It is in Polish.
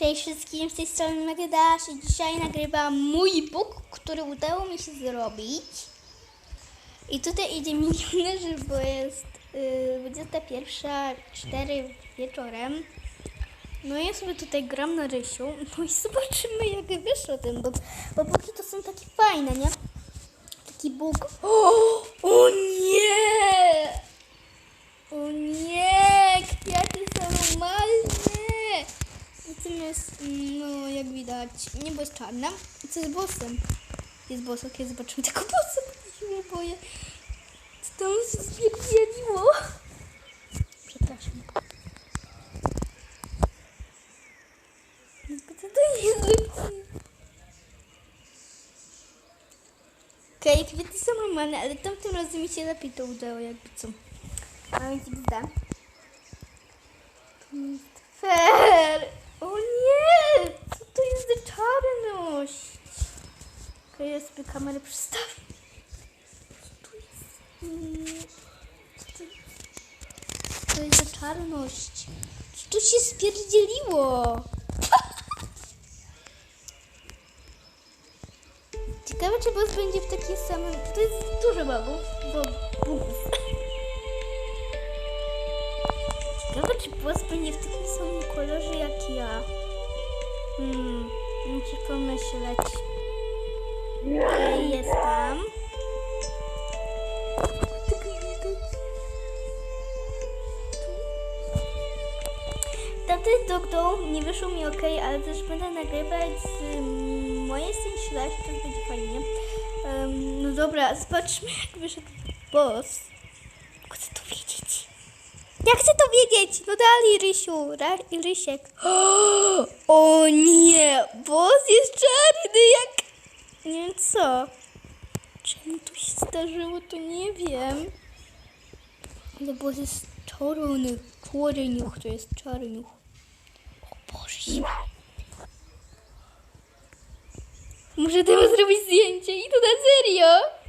Cześć wszystkim, z tej strony Magdasz i dzisiaj nagrywam mój book, który udało mi się zrobić. I tutaj idzie milionerzy, bo jest y, 21.04 wieczorem. No ja sobie tutaj gram na rysiu, no i zobaczymy jak wyszło ten book, bo boki to są takie fajne, nie? Taki bóg. O, o nie! O nie! Kwiaty są normalne! Natomiast, no widać, niebo jest czarne. Co jest bossem? Jest boss, okej, zobaczymy tego bossa, bo się nie boję. Co tam się spierdzieliło? Przepraszam. Co to jest? Okej, kwiaty są normalne, ale tamtym razem mi się lepiej to udało, jakby co. A więc gda. To jest fair. O nie! Co to jest za czarność? Okej, ja sobie kamerę przestawię. Co tu jest? Co to, jest za czarność? Co tu się spierdzieliło? Ciekawe, czy boss będzie w takim samym... To jest dużo bugów, bo bugów. Ciekawe, czy boss będzie w takim samym kolorze jak ja. Hmm, muszę pomyśleć. Jest tam. Tamten doktor nie wyszło mi ok, ale też będę nagrywać z mm, mojej to będzie fajnie. Em, no dobra, zobaczmy jak wyszedł boss. Chcę to wiedzieć. Ja chcę to wiedzieć! No dalej, Rysiu, Rysiek. O nie, boss jest czarny jak... Nie wiem co. Czemu to się zdarzyło, to nie wiem. Ale boss jest czarny. Czarniuch to jest czarniuch. O Boże. Muszę temu zrobić zdjęcie i to na serio.